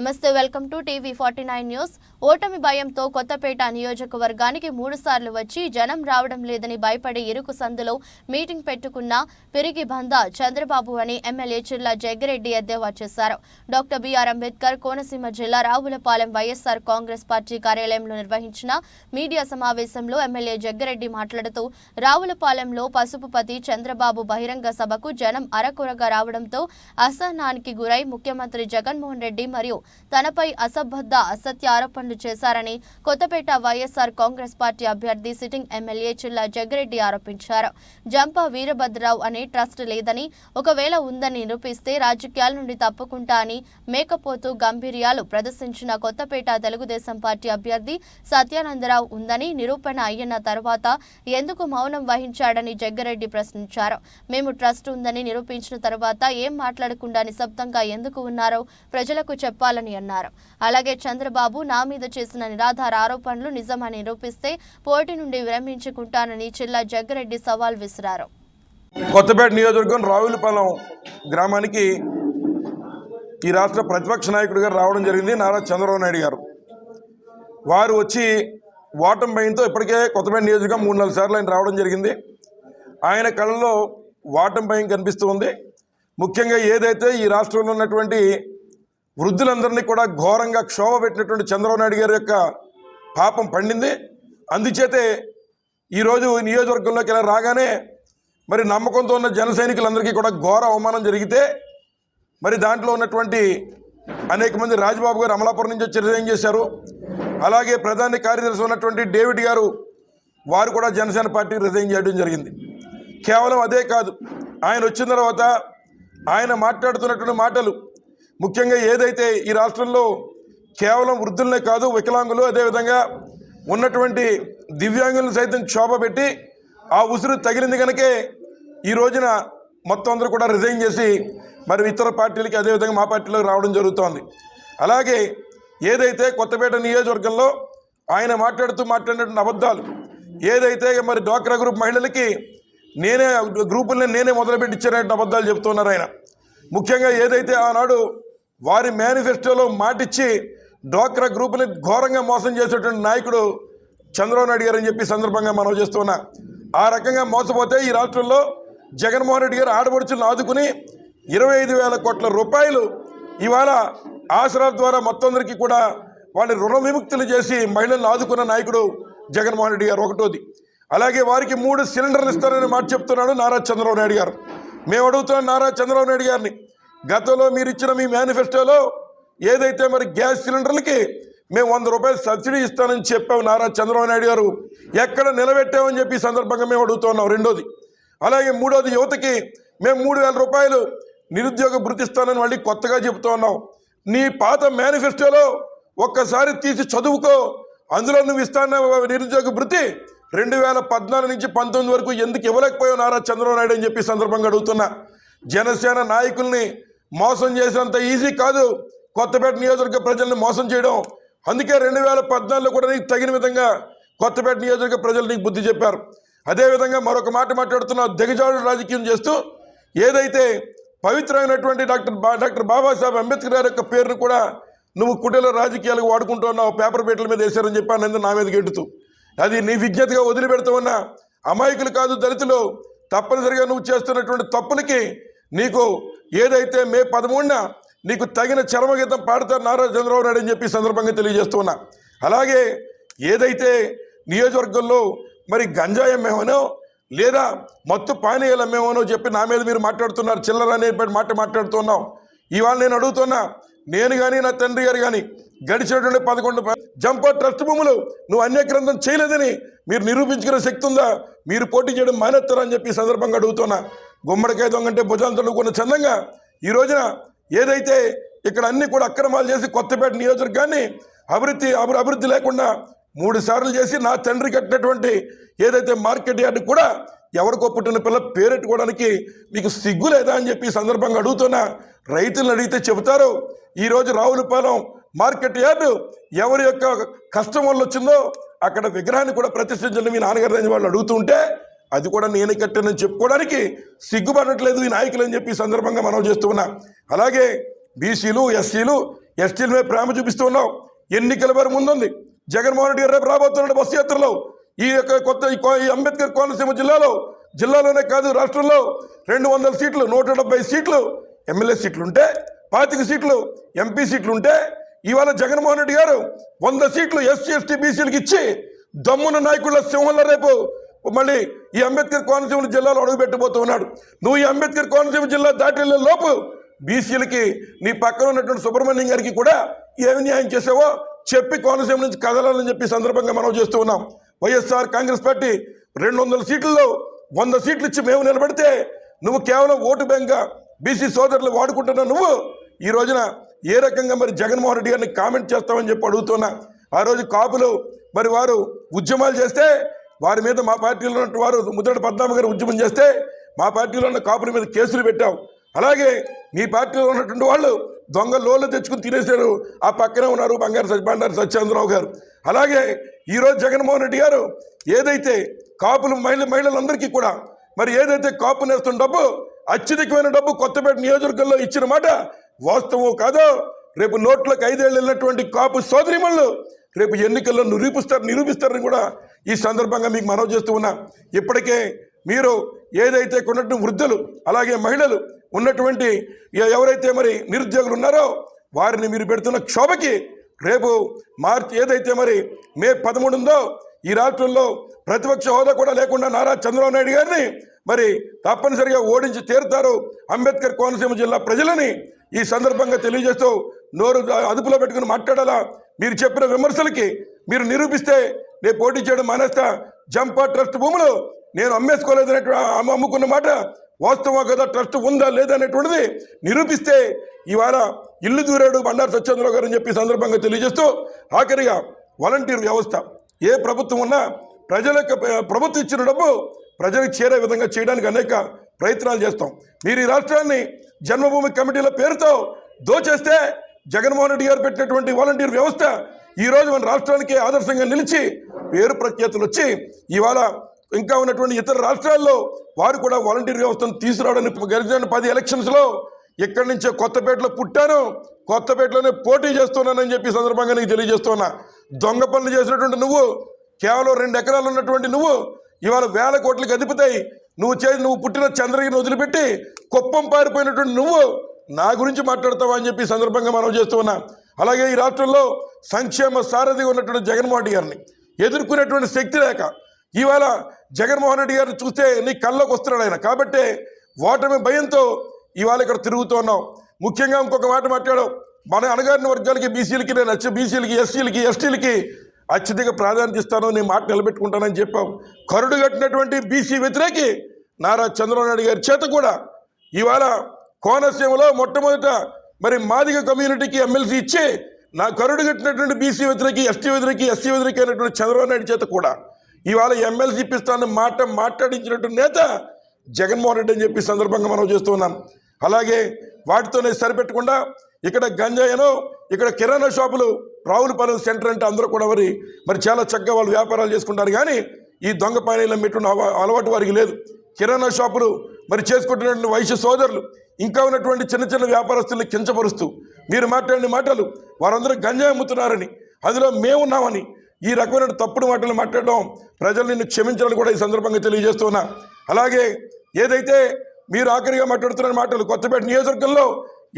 నమస్తే welcome to TV forty nine news. ఓటమి భయంతో కొత్తపేట నియోజకవర్గానికి మూడు సార్లు వచ్చి జనం రావడం లేదని భయపడి ఇరుకు సందులో మీటింగ్ పెట్టుకున్న పిరిగి బంద చంద్రబాబు అని ఎమ్మెల్యే చిర్ల జగ్గిరెడ్డి ఎద్దేవా చేశారు. డాక్టర్ బిఆర్ అంబేద్కర్ కోనసీమ జిల్లా రావులపాలెం వైఎస్ఆర్ కాంగ్రెస్ పార్టీ కార్యాలయంలో నిర్వహించిన మీడియా సమావేశంలో ఎమ్మెల్యే జగ్గిరెడ్డి మాట్లాడుతూ రావులపాలెంలో పసుపుపతి చంద్రబాబు బహిరంగ సభకు జనం అరకొరగా రావడంతో అసహనానికి గురై ముఖ్యమంత్రి జగన్మోహన్ రెడ్డి మరియు తనపై అసభద్ద అసత్య ఆరోపణలు చేశారని కొత్తపేట వైఎస్ఆర్ కాంగ్రెస్ పార్టీ అభ్యర్థి సిట్టింగ్ ఎమ్మెల్యే చిల్లా జగ్గిరెడ్డి ఆరోపించారు. జంపా వీరభద్రరావు అనే ట్రస్ట్ లేదని ఒకవేళ ఉందని నిరూపిస్తే రాజకీయాల నుండి తప్పుకుంటా అని మేకపోతూ గంభీర్యాలు ప్రదర్శించిన కొత్తపేట తెలుగుదేశం పార్టీ అభ్యర్థి సత్యానందరావు ఉందని నిరూపణ అయిన తర్వాత ఎందుకు మౌనం వహించాడని జగ్గిరెడ్డి ప్రశ్నించారు. మేము ట్రస్ట్ ఉందని నిరూపించిన తర్వాత ఏం మాట్లాడకుండా నిశ్శబ్దంగా ఎందుకు ఉన్నారో ప్రజలకు చెప్పాలని అన్నారు. అలాగే చంద్రబాబు నా మీద చేసిన నిరాధార ఆరోపణలు నిజమని నిరూపిస్తే పోటీ నుండి విరమించుకుంటానని చిల్లా జగ్గిరెడ్డి సవాల్ విసిరారు. కొత్తపేట నియోజకవర్గం రావులపాలెం గ్రామానికి ఈ రాష్ట్ర ప్రతిపక్ష నాయకుడు గారు రావడం జరిగింది నారా చంద్రబాబు నాయుడు గారు. వారు వచ్చి ఓటమి భయంతో ఇప్పటికే కొత్తపేట నియోజకవర్గం మూడు నాలుగు సార్లు ఆయన రావడం జరిగింది. ఆయన కళ్ళలో ఓటమి భయం కనిపిస్తూ ఉంది. ముఖ్యంగా ఏదైతే ఈ రాష్ట్రంలో ఉన్నటువంటి వృద్ధులందరినీ కూడా ఘోరంగా క్షోభ పెట్టినటువంటి చంద్రబాబు నాయుడు గారి యొక్క పాపం పండింది. అందుచేతే ఈరోజు నియోజకవర్గంలోకి ఇలా రాగానే మరి నమ్మకంతో ఉన్న జన సైనికులందరికీ కూడా ఘోర అవమానం జరిగితే మరి దాంట్లో ఉన్నటువంటి అనేక మంది రాజబాబు గారు అమలాపురం నుంచి వచ్చి రిజైన్ చేశారు. అలాగే ప్రధాన కార్యదర్శి ఉన్నటువంటి డేవిడ్ గారు వారు కూడా జనసేన పార్టీ రిజైన్ చేయడం జరిగింది. కేవలం అదే కాదు ఆయన వచ్చిన తర్వాత ఆయన మాట్లాడుతున్నటువంటి మాటలు ముఖ్యంగా ఏదైతే ఈ రాష్ట్రంలో కేవలం వృద్ధులనే కాదు వికలాంగులు అదేవిధంగా ఉన్నటువంటి దివ్యాంగులను సైతం క్షోభ పెట్టి ఆ ఉసురు తగిలింది కనుకే ఈ రోజున మొత్తం అందరూ కూడా రిజైన్ చేసి మరి ఇతర పార్టీలకి అదేవిధంగా మా పార్టీలోకి రావడం జరుగుతోంది. అలాగే ఏదైతే కొత్తపేట నియోజకవర్గంలో ఆయన మాట్లాడుతూ మాట్లాడినటువంటి అబద్ధాలు ఏదైతే మరి డ్వాక్రా గ్రూప్ మహిళలకి నేనే గ్రూపుల్ని నేనే మొదలుపెట్టి ఇచ్చానంటే అబద్ధాలు చెబుతున్నారు ఆయన. ముఖ్యంగా ఏదైతే ఆనాడు వారి మేనిఫెస్టోలో మాటిచ్చి డ్వాక్రా గ్రూపుని ఘోరంగా మోసం చేసేటువంటి నాయకుడు చంద్రబాబు నాయుడు గారు అని చెప్పి సందర్భంగా మనం చేస్తున్నా. ఆ రకంగా మోసపోతే ఈ రాష్ట్రంలో జగన్మోహన్ రెడ్డి గారు ఆడపడుచులను ఆదుకుని ఇరవై ఐదు వేల కోట్ల రూపాయలు ఇవాళ ఆసరా ద్వారా మొత్తందరికీ కూడా వాళ్ళని రుణ విముక్తులు చేసి మహిళలను ఆదుకున్న నాయకుడు జగన్మోహన్ రెడ్డి గారు ఒకటోది. అలాగే వారికి మూడు సిలిండర్లు ఇస్తారని మాట చెప్తున్నాడు నారా చంద్రబాబు నాయుడు గారు. మేము అడుగుతున్నాం నారా చంద్రబాబు నాయుడు గారిని గతంలో మీరు ఇచ్చిన మీ మేనిఫెస్టోలో ఏదైతే మరి గ్యాస్ సిలిండర్లకి మేము వంద రూపాయలు సబ్సిడీ ఇస్తానని చెప్పావు నారా చంద్రబాబు నాయుడు గారు ఎక్కడ నిలబెట్టామని చెప్పి ఈ సందర్భంగా మేము అడుగుతున్నాం రెండోది. అలాగే మూడోది యువతకి మేము మూడు వేల రూపాయలు నిరుద్యోగ భృతి ఇస్తానని మళ్ళీ కొత్తగా చెబుతూ ఉన్నాం. నీ పాత మేనిఫెస్టోలో ఒక్కసారి తీసి చదువుకో అందులో నువ్వు ఇస్తాన నిరుద్యోగ భృతి. రెండు వేల పద్నాలుగు నుంచి పంతొమ్మిది వరకు ఎందుకు ఇవ్వలేకపోయావు నారా చంద్రబాబు నాయుడు అని చెప్పి సందర్భంగా అడుగుతున్నా. జనసేన నాయకుల్ని మోసం చేసినంత ఈజీ కాదు. కొత్తపేట నియోజకవర్గ ప్రజల్ని మోసం చేయడం. అందుకే రెండు వేల పద్నాలుగులో కూడా నీకు తగిన విధంగా కొత్తపేట నియోజకవర్గ ప్రజలు నీకు బుద్ధి చెప్పారు. అదేవిధంగా మరొక మాట మాట్లాడుతున్నావు దిగజాడు రాజకీయం చేస్తూ ఏదైతే పవిత్రమైనటువంటి డాక్టర్ బా డాక్టర్ బాబాసాహెబ్ అంబేద్కర్ గారి యొక్క పేరును కూడా నువ్వు కుటీల రాజకీయాలకు వాడుకుంటున్నావు పేపర్ పేటల మీద వేశారని చెప్పాను అందరూ నా మీద గెడుతూ అది నీ విజ్ఞతగా వదిలిపెడుతూ ఉన్న అమాయకులు కాదు దళితులు. తప్పనిసరిగా నువ్వు చేస్తున్నటువంటి తప్పులకి నీకు ఏదైతే మే పదమూడున నీకు తగిన చరమగీతం పాడతారు నారా చంద్రబాబు నాయుడు అని చెప్పి సందర్భంగా తెలియజేస్తున్నా అలాగే ఏదైతే నియోజకవర్గంలో మరి గంజాయి అమ్మేమనో లేదా మత్తు పానీయాలు అమ్మేమనో చెప్పి నా మీద మీరు మాట్లాడుతున్నారు చిల్లర అనే మాట మాట్లాడుతున్నాం ఇవాళ నేను అడుగుతున్నా నేను కానీ నా తండ్రి గారు కానీ గడిచినటువంటి పదకొండు ప- జంపర్ ట్రస్ట్ భూములు నువ్వు అన్యగ్రంథం చేయలేదని మీరు నిరూపించుకునే శక్తి ఉందా? మీరు పోటీ చేయడం మానేస్తారని చెప్పి సందర్భంగా అడుగుతున్నా. గుమ్మడికాయ దొంగంటే భుజాలు తడుకున్న చందంగా ఈ రోజున ఏదైతే ఇక్కడ అన్ని కూడా అక్రమాలు చేసి కొత్తపేట నియోజకవర్గాన్ని అభివృద్ధి అభి అభివృద్ధి లేకుండా మూడు సార్లు చేసి నా తండ్రి కట్టినటువంటి ఏదైతే మార్కెట్ యార్డు కూడా ఎవరికో పుట్టిన పిల్ల పేరెట్టుకోవడానికి మీకు సిగ్గు లేదా అని చెప్పి సందర్భంగా అడుగుతున్నా రైతులను అడిగితే చెబుతారు ఈరోజు రావులపాలెం మార్కెట్ యార్డు ఎవరి యొక్క కష్టం వల్ల వచ్చిందో అక్కడ విగ్రహాన్ని కూడా ప్రతిష్ఠించండి మీ నాన్నగారు అని వాళ్ళు అడుగుతుంటే అది కూడా నేనే కట్టానని చెప్పుకోవడానికి సిగ్గుపడట్లేదు ఈ నాయకులు అని చెప్పి సందర్భంగా మనం చేస్తూ ఉన్నా. అలాగే బీసీలు ఎస్సీలు ఎస్టీల మీద ప్రేమ చూపిస్తూ ఉన్నావు ఎన్నికల వారి ముందుంది. జగన్మోహన్ రెడ్డి గారు రేపు రాబోతున్నాడు బస్సు యాత్రలో. ఈ యొక్క కొత్త ఈ కో- అంబేద్కర్ కోనసీమ జిల్లాలో. జిల్లాలోనే కాదు రాష్ట్రంలో రెండు వందల సీట్లు నూట డెబ్బై సీట్లు ఎమ్మెల్యే సీట్లు ఉంటే పాతిక సీట్లు ఎంపీ సీట్లు ఉంటే ఇవాళ జగన్మోహన్ రెడ్డి గారు వంద సీట్లు ఎస్సీ ఎస్టీ బీసీలకు ఇచ్చి దమ్మున నాయకుల సింహంలో రేపు మళ్ళీ ఈ అంబేద్కర్ కోనసీమ జిల్లాలో అడుగుపెట్టబోతూ ఉన్నాడు నువ్వు ఈ అంబేద్కర్ కోనసీమ జిల్లా దాటిల్లే లోపు బీసీలకి నీ పక్కన ఉన్నటువంటి సుబ్రహ్మణ్యం గారికి కూడా ఏమి న్యాయం చేసావో చెప్పి కోనసీమ నుంచి కదలాలని చెప్పి సందర్భంగా మనం చేస్తూ ఉన్నాం. వైఎస్ఆర్ కాంగ్రెస్ పార్టీ రెండు వందల సీట్లలో వంద సీట్లు ఇచ్చి మేము నిలబడితే నువ్వు కేవలం ఓటు బ్యాంక్గా బీసీ సోదరులు వాడుకుంటున్న నువ్వు ఈ రోజున ఏ రకంగా మరి జగన్మోహన్ రెడ్డి గారిని కామెంట్ చేస్తామని చెప్పి అడుగుతున్నా. ఆ రోజు కాపులు మరి వారు ఉద్యమాలు చేస్తే వారి మీద మా పార్టీలో ఉన్నట్టు వారు ముద్రడ పద్మనాభ గారు ఉద్యమం చేస్తే మా పార్టీలో ఉన్న కాపుల మీద కేసులు పెట్టాం. అలాగే మీ పార్టీలో ఉన్నటువంటి వాళ్ళు దొంగ లోన్లు తెచ్చుకుని తినేశారు. ఆ పక్కనే ఉన్నారు బంగారు సత్యభాండారు సత్యేంద్రరావు గారు. అలాగే ఈరోజు జగన్మోహన్ రెడ్డి గారు ఏదైతే కాపులు మహిళ మహిళలందరికీ కూడా మరి ఏదైతే కాపు నేస్తున్న డబ్బు అత్యధికమైన డబ్బు కొత్తపేట నియోజకవర్గంలో ఇచ్చిన మాట వాస్తవం కాదో రేపు నోట్లకు ఐదేళ్ళు వెళ్ళినటువంటి కాపు సోదరిమళ్ళు రేపు ఎన్నికల్లో నిరూపిస్తారు నిరూపిస్తారని కూడా ఈ సందర్భంగా మీకు మనవి చేస్తూ ఉన్నా. ఇప్పటికే మీరు ఏదైతే కొన్నట్టు వృద్ధులు అలాగే మహిళలు ఉన్నటువంటి ఎవరైతే మరి నిరుద్యోగులు ఉన్నారో వారిని మీరు పెడుతున్న క్షోభకి రేపు మార్చి ఏదైతే మరి మే పదమూడు ఉందో ఈ రాష్ట్రంలో ప్రతిపక్ష హోదా కూడా లేకుండా నారా చంద్రబాబు నాయుడు గారిని మరి తప్పనిసరిగా ఓడించి తీరుతారు అంబేద్కర్ కోనసీమ జిల్లా ప్రజలని ఈ సందర్భంగా తెలియజేస్తూ నోరు అదుపులో పెట్టుకుని మాట్లాడాలా? మీరు చెప్పిన విమర్శలకి మీరు నిరూపిస్తే నేను పోటీ చేయడం మానేస్తా. జంపా ట్రస్ట్ భూములు నేను అమ్మేసుకోలేదనేటువంటి అమ్మ- అమ్ముకున్న మాట వాస్తవం కదా? ట్రస్ట్ ఉందా లేదా అనేటువంటిది నిరూపిస్తే ఇవాళ ఇల్లు దూరాడు బండారు సత్యేంద్రరావు గారు అని చెప్పి సందర్భంగా తెలియజేస్తూ ఆఖరిగా వాలంటీర్ వ్యవస్థ ఏ ప్రభుత్వం ఉన్నా ప్రజల ప్రభుత్వం ఇచ్చిన డబ్బు ప్రజలకు చేరే విధంగా చేయడానికి అనేక ప్రయత్నాలు చేస్తాం. మీరు ఈ రాష్ట్రాన్ని జన్మభూమి కమిటీల పేరుతో దోచేస్తే జగన్మోహన్ రెడ్డి గారు పెట్టినటువంటి వాలంటీర్ వ్యవస్థ ఈరోజు మన రాష్ట్రానికి ఆదర్శంగా నిలిచి పేరు ప్రఖ్యాతులు వచ్చి ఇవాళ ఇంకా ఉన్నటువంటి ఇతర రాష్ట్రాల్లో వారు కూడా వాలంటీర్ వ్యవస్థను తీసుకురావడానికి గెలిచిన పది ఎలక్షన్స్లో ఇక్కడి నుంచే కొత్తపేటలో పుట్టాను కొత్తపేటలోనే పోటీ చేస్తున్నానని చెప్పి సందర్భంగా నీకు తెలియజేస్తున్నా. దొంగ పనులు చేసినటువంటి నువ్వు కేవలం రెండు ఎకరాలు ఉన్నటువంటి నువ్వు ఇవాళ వేల కోట్లకి అధిపతాయి నువ్వు చే నువ్వు పుట్టిన చంద్రగిరిని వదిలిపెట్టి కుప్పం పారిపోయినటువంటి నువ్వు నా గురించి మాట్లాడతావా అని చెప్పి సందర్భంగా మనం చేస్తూ ఉన్నా. అలాగే ఈ రాష్ట్రంలో సంక్షేమ సారథిగా ఉన్నటువంటి జగన్మోహన్ రెడ్డి గారిని ఎదుర్కొనేటువంటి శక్తి లేక ఇవాళ జగన్మోహన్ రెడ్డి గారిని చూస్తే నీ కళ్ళకు వస్తున్నాడు ఆయన. కాబట్టి ఓటమి భయంతో ఇవాళ ఇక్కడ తిరుగుతూ ఉన్నాం. ముఖ్యంగా ఇంకొక మాట మాట్లాడావు మన అణగారిన వర్గాలకి బీసీలకి నేను అచ్చ బీసీలకి ఎస్సీలకి ఎస్టీలకి అత్యధిక ప్రాధాన్యత ఇస్తాను నీ మాట నిలబెట్టుకుంటానని చెప్పాం. కరుడు కట్టినటువంటి బీసీ వ్యతిరేకి నారా చంద్రబాబు నాయుడు గారి చేత కూడా ఇవాళ కోనసీమలో మొట్టమొదట మరి మాదిగ కమ్యూనిటీకి ఎమ్మెల్సీ ఇచ్చి నా కరుడు కట్టినటువంటి బీసీ వ్యతిరేకి ఎస్టీ వ్యతిరేకి ఎస్సీ వ్యతిరేకి అయినటువంటి చంద్రబాబు నాయుడు చేత కూడా ఇవాళ ఎమ్మెల్సీ ఇప్పిస్తానని మాట మాట్లాడించినటువంటి నేత జగన్మోహన్ రెడ్డి అని చెప్పి సందర్భంగా మనం చేస్తున్నాం అలాగే వాటితోనే సరిపెట్టకుండా ఇక్కడ గంజాయను ఇక్కడ కిరాణా షాపులు రావులపాలెం సెంటర్ అంటే అందరూ కూడా మరి మరి చాలా చక్కగా వాళ్ళు వ్యాపారాలు చేసుకుంటారు. కానీ ఈ దొంగ పైన అమ్మేటువంటి అలవాటు వారికి లేదు. కిరాణా షాపులు మరి చేసుకుంటున్నటువంటి వైశ్య సోదరులు ఇంకా ఉన్నటువంటి చిన్న చిన్న వ్యాపారస్తుల్ని కించపరుస్తూ మీరు మాట్లాడిన మాటలు వారందరూ గంజాయి అమ్ముతున్నారని అందులో మేమున్నామని ఈ రకమైన తప్పుడు మాటలు మాట్లాడడం ప్రజలు నిన్ను క్షమించాలని కూడా ఈ సందర్భంగా తెలియజేస్తున్నా. అలాగే ఏదైతే మీరు ఆఖరిగా మాట్లాడుతున్న మాటలు కొత్తపేట నియోజకవర్గంలో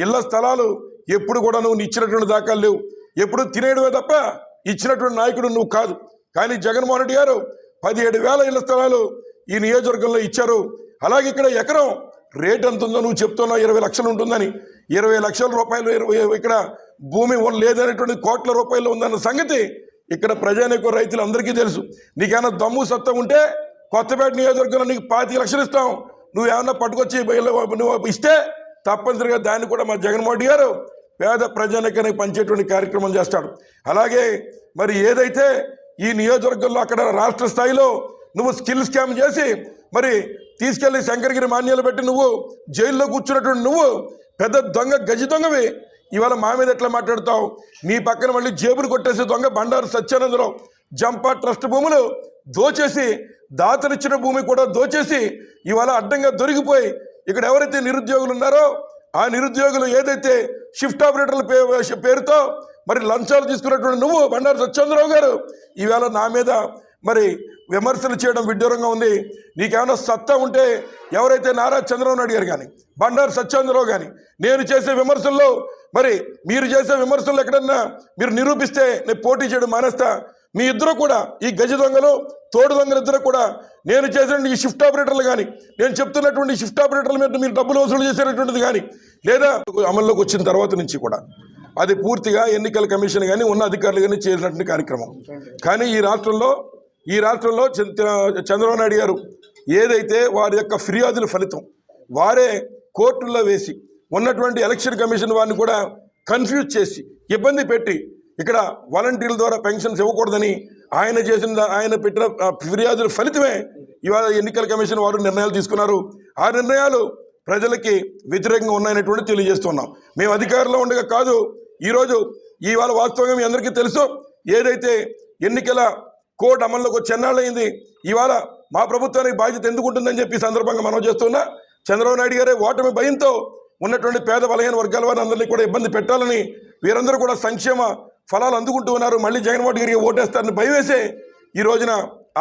ఇళ్ళ స్థలాలు ఎప్పుడు కూడా నువ్వు ఇచ్చినటువంటి దాఖలు లేవు. ఎప్పుడు తినేయడమే తప్ప ఇచ్చినటువంటి నాయకుడు నువ్వు కాదు. కానీ జగన్మోహన్ రెడ్డి గారు పదిహేడు వేల ఇళ్ళ స్థలాలు ఈ నియోజకవర్గంలో ఇచ్చారు. అలాగే ఇక్కడ ఎకరం రేట్ ఎంత ఉందో నువ్వు చెప్తున్నావు ఇరవై లక్షలు ఉంటుందని. ఇరవై లక్షల రూపాయలు ఇరవై ఇక్కడ భూమి లేదనేటువంటి కోట్ల రూపాయలు ఉందన్న సంగతి ఇక్కడ ప్రజానీక రైతులు అందరికీ తెలుసు. నీకేమైనా దమ్ము సత్తా ఉంటే కొత్తపేట నియోజకవర్గంలో నీకు పాతి లక్షలు ఇస్తాం. నువ్వు ఏమన్నా పట్టుకొచ్చి నువ్వు ఇస్తే తప్పనిసరిగా దాన్ని కూడా మా జగన్మోహన్ గారు పేద ప్రజానికానికి పంచేటువంటి కార్యక్రమం చేస్తాడు. అలాగే మరి ఏదైతే ఈ నియోజకవర్గంలో అక్కడ రాష్ట్ర స్థాయిలో నువ్వు స్కిల్ స్కామ్ చేసి మరి తీసుకెళ్ళి శంకరగిరి మాన్యాలు పెట్టి నువ్వు జైల్లో కూర్చున్నటువంటి నువ్వు పెద్ద దొంగ గజి దొంగవి. ఇవాళ మా మీద ఎట్లా మాట్లాడతావు? నీ పక్కన మళ్ళీ జేబులు కొట్టేసి దొంగ బండారు సత్యానందరావు జంపా ట్రస్ట్ భూములు దోచేసి దాతలిచ్చిన భూమి కూడా దోచేసి ఇవాళ అడ్డంగా దొరికిపోయి ఇక్కడ ఎవరైతే నిరుద్యోగులు ఉన్నారో ఆ నిరుద్యోగులు ఏదైతే షిఫ్ట్ ఆపరేటర్ల పే- పేరుతో మరి లంచాలు తీసుకున్నటువంటి నువ్వు బండారు సత్యేంద్రరావు గారు ఈవేళ నా మీద మరి విమర్శలు చేయడం విడ్డూరంగా ఉంది. నీకేమైనా సత్తా ఉంటే ఎవరైతే నారా చంద్రబాబు నాయుడు గారు కానీ బండారు సత్యేంద్రరావు కానీ నేను చేసే విమర్శల్లో మరి మీరు చేసే విమర్శలు ఎక్కడన్నా మీరు నిరూపిస్తే నేను పోటీ చేయడం మానేస్తా. మీ ఇద్దరు కూడా ఈ గజ దొంగలు తోడు దొంగలు ఇద్దరు కూడా నేను చేసిన ఈ షిఫ్ట్ ఆపరేటర్లు కానీ నేను చెప్తున్నటువంటి షిఫ్ట్ ఆపరేటర్ల మీద మీరు డబ్బులు వసూలు చేసేటటువంటిది కానీ లేదా అమల్లోకి వచ్చిన తర్వాత నుంచి కూడా అది పూర్తిగా ఎన్నికల కమిషన్ కానీ ఉన్న అధికారులు కానీ చేసినటువంటి కార్యక్రమం. కానీ ఈ రాష్ట్రంలో ఈ రాష్ట్రంలో చంద్ర- చంద్రబాబు నాయుడు గారు ఏదైతే వారి యొక్క ఫిర్యాదుల ఫలితం వారే కోర్టుల్లో వేసి ఉన్నటువంటి ఎలక్షన్ కమిషన్ వారిని కూడా కన్ఫ్యూజ్ చేసి ఇబ్బంది పెట్టి ఇక్కడ వాలంటీర్ల ద్వారా పెన్షన్స్ ఇవ్వకూడదని ఆయన చేసిన ఆయన పెట్టిన ఫిర్యాదుల ఫలితమే ఇవాళ ఎన్నికల కమిషన్ వారు నిర్ణయాలు తీసుకున్నారు. ఆ నిర్ణయాలు ప్రజలకి వ్యతిరేకంగా ఉన్నాయనేటువంటి తెలియజేస్తున్నాం. మేము అధికారంలో ఉండగా కాదు ఈరోజు ఇవాళ వాస్తవంగా మీ అందరికీ తెలుసు ఏదైతే ఎన్నికల కోర్టు అమల్లోకి వచ్చి ఎన్నాళ్ళయింది ఇవాళ మా ప్రభుత్వానికి బాధ్యత ఎందుకు ఉంటుందని చెప్పి సందర్భంగా మనం చేస్తున్నా. చంద్రబాబు నాయుడు గారే ఓటమి భయంతో ఉన్నటువంటి పేద బలహీన వర్గాల వారిని అందరినీ కూడా ఇబ్బంది పెట్టాలని వీరందరూ కూడా సంక్షేమ ఫలాలు అందుకుంటూ ఉన్నారు. మళ్ళీ జగన్మోహన్ గారికి ఓటేస్తారని భయం వేసే ఈ రోజున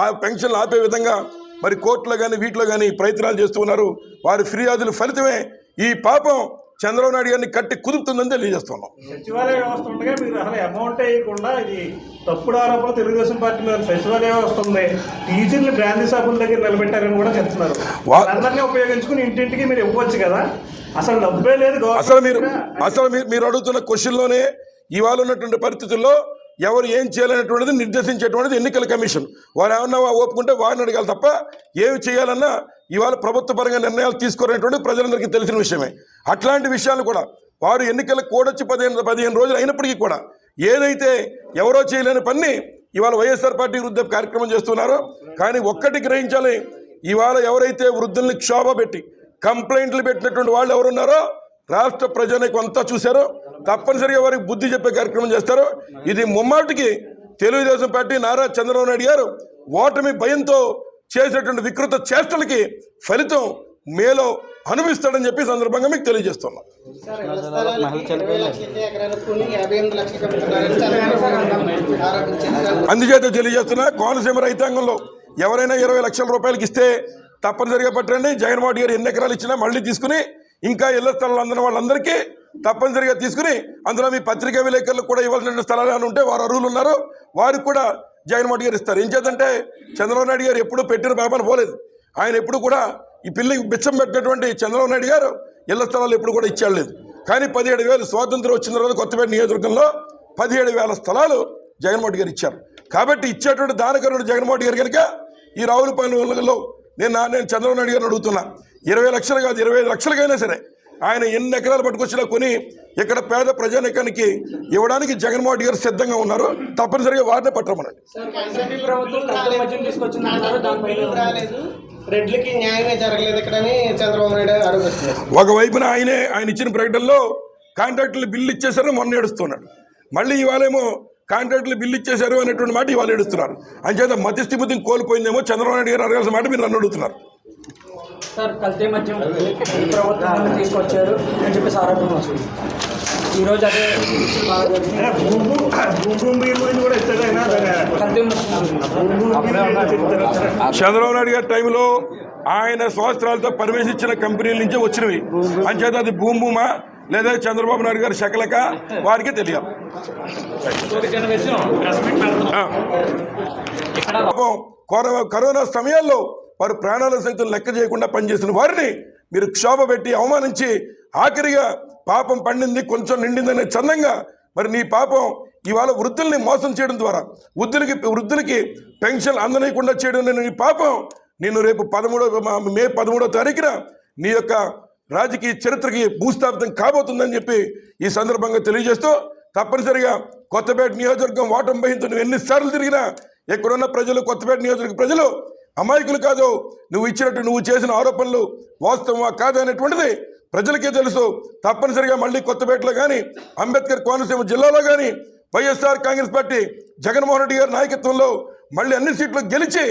ఆ పెన్షన్లు ఆపే విధంగా మరి కోర్టులో కానీ వీటిలో కానీ ప్రయత్నాలు చేస్తూ ఉన్నారు. వారి ఫిర్యాదులు ఫలితమే. ఈ పాపం చంద్రబాబు నాయుడు గారిని కట్టి కుదుపుతుందని తెలియజేస్తున్నాం. సచివాలయ వ్యవస్థ ఉండగా మీరు అసలు అమౌంట్ వేయకుండా ఇది తప్పుడు ఆరోపణ తెలుగుదేశం పార్టీ మీద సచివాలయ వ్యవస్థ ఉంది. టీచర్లు బ్రాంతి షాపుల దగ్గర నిలబెట్టారని కూడా చెప్తున్నారు. వా- అందరినీ ఉపయోగించుకుని ఇంటింటికి మీరు ఇవ్వచ్చు కదా? అసలు డబ్బే లేదు అసలు మీరు. అసలు మీరు మీరు అడుగుతున్న క్వశ్చన్లోనే ఇవాళ ఉన్నటువంటి పరిస్థితుల్లో ఎవరు ఏం చేయాలనేటువంటిది నిర్దేశించేటువంటిది ఎన్నికల కమిషన్. వారు ఏమన్నా ఒప్పుకుంటే వారిని అడగాలి తప్ప ఏమి చేయాలన్నా ఇవాళ ప్రభుత్వ పరంగా నిర్ణయాలు తీసుకోరనేటువంటి ప్రజలందరికీ తెలిసిన విషయమే. అట్లాంటి విషయాలు కూడా వారు ఎన్నికలకు కూడొచ్చి పదిహేను పదిహేను రోజులు అయినప్పటికీ కూడా ఏదైతే ఎవరో చేయలేని పని ఇవాళ వైఎస్ఆర్ పార్టీ వృద్ధ కార్యక్రమం చేస్తున్నారో కానీ ఒక్కటి గ్రహించాలి ఇవాళ ఎవరైతే వృద్ధుల్ని క్షోభ పెట్టి కంప్లైంట్లు పెట్టినటువంటి వాళ్ళు ఎవరున్నారో రాష్ట్ర ప్రజలకు అంతా చూశారో తప్పనిసరిగా వారికి బుద్ధి చెప్పే కార్యక్రమం చేస్తారో ఇది ముమ్మాటికి తెలుగుదేశం పార్టీ నారా చంద్రబాబు నాయుడు గారు ఓటమి భయంతో చేసినటువంటి వికృత చేష్టలకి ఫలితం మేలో అనుభవిస్తాడని చెప్పి సందర్భంగా మీకు తెలియజేస్తున్నాం. అందుచేత తెలియజేస్తున్నా కోనసీమ రైతాంగంలో ఎవరైనా ఇరవై లక్షల రూపాయలకి ఇస్తే తప్పనిసరిగా పట్టండి. జగన్మోహన్ గారు ఎన్ని ఎకరాలు ఇచ్చినా మళ్ళీ తీసుకుని ఇంకా ఇళ్ళ స్థలాలు అందిన వాళ్ళందరికీ తప్పనిసరిగా తీసుకుని అందులో మీ పత్రికా విలేకరులకు కూడా ఇవ్వాల్సిన స్థలాలు ఉంటే వారు అర్హులు ఉన్నారు. వారికి కూడా జగన్మోహన్ గారు ఇస్తారు. ఏం చేద్దంటే చంద్రబాబు నాయుడు గారు ఎప్పుడూ పెట్టిన పాపన పోలేదు. ఆయన ఎప్పుడు కూడా ఈ పిల్లికి బిచ్చం పెట్టినటువంటి చంద్రబాబు నాయుడు గారు ఇళ్ళ స్థలాలు ఎప్పుడు కూడా ఇచ్చాడు లేదు. కానీ పదిహేడు వేలు స్వాతంత్రం వచ్చిన తర్వాత కొత్తపేట నియోజకవర్గంలో పదిహేడు వేల స్థలాలు జగన్మోహన్ గారు ఇచ్చారు. కాబట్టి ఇచ్చేటువంటి దానకరుడు జగన్మోహన్ గారు కనుక ఈ రావులపాలెంలో నేను నా- నేను చంద్రబాబు నాయుడు గారిని అడుగుతున్నా. ఇరవై లక్షలు కాదు ఇరవై ఐదు లక్షలకైనా సరే ఆయన ఎన్ని ఎకరాలు పట్టుకొచ్చినా కొని ఇక్కడ పేద ప్రజానికానికి ఇవ్వడానికి జగన్మోహన్ గారు సిద్ధంగా ఉన్నారు తప్పనిసరిగా వారినే పట్టమనండి. ఒకవైపున ఆయనే ఆయన ఇచ్చిన ప్రకటనలో కాంట్రాక్టులు బిల్లు ఇచ్చేసారని మొన్న ఏడుస్తున్నాడు. మళ్ళీ ఇవాళేమో కాంట్రాక్టులు బిల్లు ఇచ్చేశారు అనేటువంటి మాట ఇవాళ ఏడుస్తున్నారు. అంచేత మతి స్థిమితిని కోల్పోయిందేమో చంద్రబాబు నాయుడు గారు అడగాల్సిన మాట మీరు నన్ను అడుగుతున్నారు. సార్ కల్తీ మద్యం ప్రభుత్వం తీసుకొచ్చారు అని చెప్పేసి ఆరోపణ వస్తుంది ఈరోజు అదే. చంద్రబాబు నాయుడు గారి టైంలో ఆయన స్వస్త్రాలతో పర్మిషన్ ఇచ్చిన కంపెనీల నుంచే వచ్చినవి. అంచేత అది భూమి భూమా లేదా చంద్రబాబు నాయుడు గారి శకలక వారికి తెలియాలి. కరోనా సమయాల్లో వారు ప్రాణాల సైతం లెక్క చేయకుండా పనిచేసిన వారిని మీరు క్షోభ పెట్టి అవమానించి ఆఖరిగా పాపం పండింది కొంచెం నిండిందనే చందంగా మరి నీ పాపం ఇవాళ వృద్ధుల్ని మోసం చేయడం ద్వారా వృద్ధులకి వృద్ధులకి పెన్షన్ అందనీయకుండా చేయడం నీ పాపం. నేను రేపు పదమూడో మే పదమూడో తారీఖున నీ యొక్క రాజకీయ చరిత్రకి భూస్థాపితం కాబోతుందని చెప్పి ఈ సందర్భంగా తెలియజేస్తూ తప్పనిసరిగా కొత్తపేట నియోజకవర్గం ఓటమి బహింతో నువ్వు ఎన్నిసార్లు తిరిగినా ఎక్కడున్న ప్రజలు కొత్తపేట నియోజకవర్గ ప్రజలు అమాయకులు కాదు. నువ్వు ఇచ్చినట్టు నువ్వు చేసిన ఆరోపణలు వాస్తవమా కాదు అనేటువంటిది ప్రజలకే తెలుసు. తప్పనిసరిగా మళ్ళీ కొత్తపేటలో కానీ అంబేద్కర్ కోనసీమ జిల్లాలో కానీ YSR Congress party Jaganmohan Reddy garu నాయకత్వంలో మళ్ళీ అన్ని సీట్లు గెలిచి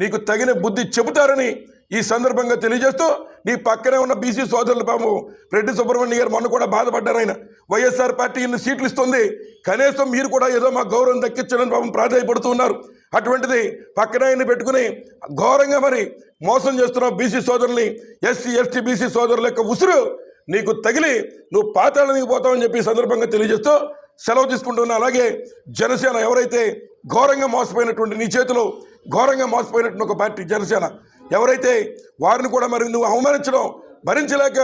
నీకు తగిన బుద్ధి చెబుతారని ఈ సందర్భంగా తెలియజేస్తూ నీ పక్కనే ఉన్న బీసీ సోదరులు పాము రెడ్డి సుబ్రహ్మణ్య గారు మొన్న కూడా బాధపడ్డారు ఆయన. వైఎస్ఆర్ పార్టీ ఇన్ని సీట్లు ఇస్తుంది. కనీసం మీరు కూడా ఏదో మా గౌరవం దక్కించడానికి పాపం ప్రాధాయపడుతూ ఉన్నారు. అటువంటిది పక్కన ఆయన్ని పెట్టుకుని ఘోరంగా మరి మోసం చేస్తున్నావు బీసీ సోదరుల్ని ఎస్సీ ఎస్టీ బీసీ సోదరుల యొక్క ఉసురు నీకు తగిలి నువ్వు పాతాళనికి పోతావని చెప్పి సందర్భంగా తెలియజేస్తూ సెలవు తీసుకుంటున్నా అలాగే జనసేన ఎవరైతే ఘోరంగా మోసపోయినటువంటి నీ చేతిలో ఘోరంగా మోసపోయినటువంటి ఒక పార్టీ జనసేన ఎవరైతే వారిని కూడా మరి నువ్వు అవమానించడం భరించలేక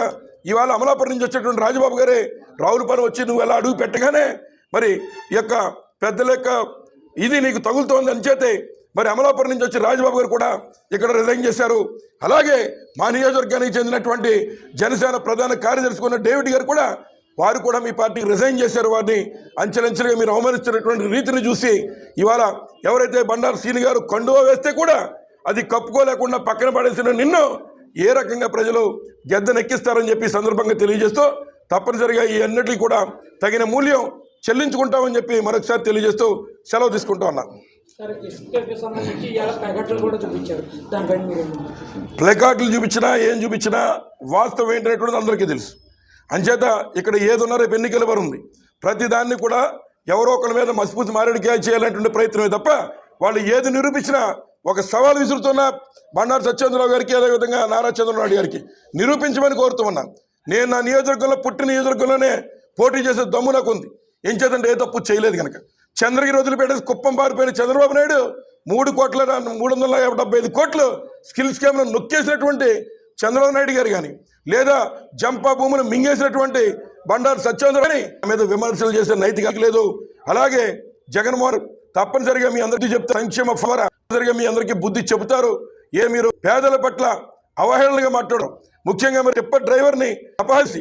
ఇవాళ అమలాపురం నుంచి వచ్చేటువంటి రాజబాబు గారే రావులపాలెం వచ్చి నువ్వు ఎలా అడుగు పెట్టగానే మరి ఈ యొక్క పెద్దల యొక్క ఇది నీకు తగులుతోంది అంచేతే మరి అమలాపురం నుంచి వచ్చి రాజబాబు గారు కూడా ఇక్కడ రిజైన్ చేశారు. అలాగే మా నియోజకవర్గానికి చెందినటువంటి జనసేన ప్రధాన కార్యదర్శి ఉన్న డేవిడ్ గారు కూడా వారు కూడా మీ పార్టీకి రిజైన్ చేశారు. వారిని అంచెలంచెలుగా మీరు అవమానిస్తున్నటువంటి రీతిని చూసి ఇవాళ ఎవరైతే బండారు సీని గారు కండువా వేస్తే కూడా అది కప్పుకోలేకుండా పక్కన పడేసిన నిన్ను ఏ రకంగా ప్రజలు గెద్దనెక్కిస్తారని చెప్పి సందర్భంగా తెలియజేస్తూ తప్పనిసరిగా ఈ అన్నిటికీ కూడా తగిన మూల్యం చెల్లించుకుంటామని చెప్పి మరొకసారి తెలియజేస్తూ సెలవు తీసుకుంటూ ఉన్నా? ప్లకార్డులు చూపించినా ఏం చూపించినా వాస్తవం ఏంటనేటువంటిది అందరికీ తెలుసు. అంచేత ఇక్కడ ఏది ఉన్నా రేపు ఎన్నికల వారు ఉంది. ప్రతి దాన్ని కూడా ఎవరో ఒకరి మీద మసిపూసి మారేడికాయ చేయాలనేటువంటి ప్రయత్నమే తప్ప వాళ్ళు ఏది నిరూపించినా ఒక సవాల్ విసురుతున్న బండారు సత్యేంద్రరావు గారికి అదేవిధంగా నారా చంద్రబాబు గారికి నిరూపించమని కోరుతూ నేను నా నియోజకవర్గంలో పుట్టిన నియోజకవర్గంలోనే పోటీ చేసే దమ్ము నాకు ఉంది. ఏం చేతంటే ఏ తప్పు చేయలేదు కనుక. చంద్రగిరి వదిలిపెట్టేసి కుప్పం పారిపోయిన చంద్రబాబు నాయుడు మూడు కోట్ల మూడు వందల డెబ్బై ఐదు కోట్లు స్కిల్ స్కామ్ను నొక్కేసినటువంటి చంద్రబాబు నాయుడు గారు కానీ లేదా జంపా భూములు మింగేసినటువంటి బండారు సత్యేంద్ర కానీ మీద విమర్శలు చేసే నైతిక లేదు. అలాగే జగన్మోహన్ తప్పనిసరిగా మీ అందరికీ చెప్తారు సంక్షేమ ఫవర మీ అందరికీ బుద్ధి చెబుతారు. ఏ మీరు పేదల పట్ల అవహేళనగా మాట్లాడడం ముఖ్యంగా మీరు చెప్ప డ్రైవర్ని అపహసి